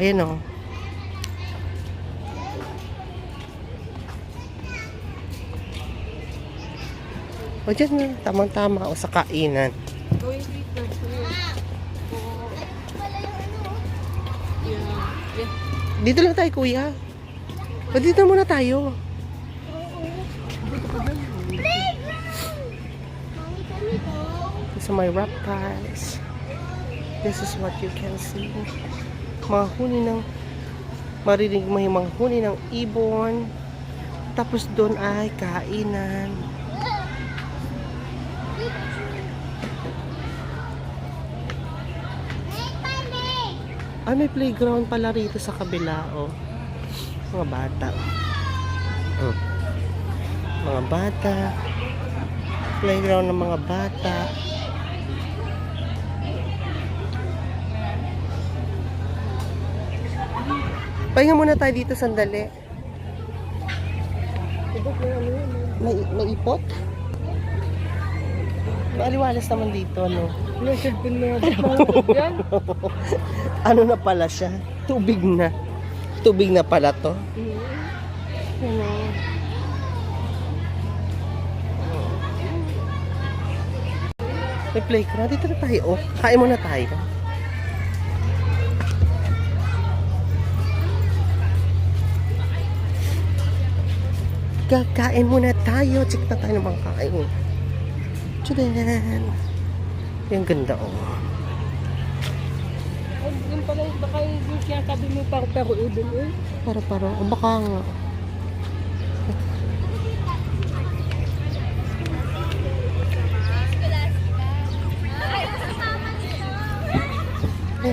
Ayan o. O dyan na, tamang-tama o sa kainan. Going dito. Yeah. Yeah. Dito lang tayo, kuya. O dito muna tayo. This is my reptiles. This is what you can see. Mga huni ng marinig mo yung mga huni ng ibon. Tapos doon ay kainan. Ay, may playground pala rito sa kabila, oh. Mga bata. Oh. Mga bata. Playground ng mga bata. Pahinga muna tayo dito sandali. May, may ipot? May aliwalas naman dito, no? Wala siya pinagod. Yan. ano na pala siya? Tubig na. Tubig na pala to. Ano? May playground. Dito na tayo. Oh, kain muna tayo. Kakain muna tayo. Check na tayo ng mga kain. Tchadan! Yung ganda oh. Ay, Yung pala, baka yung kinakabi mo pang pero udol eh. Para. O baka nga.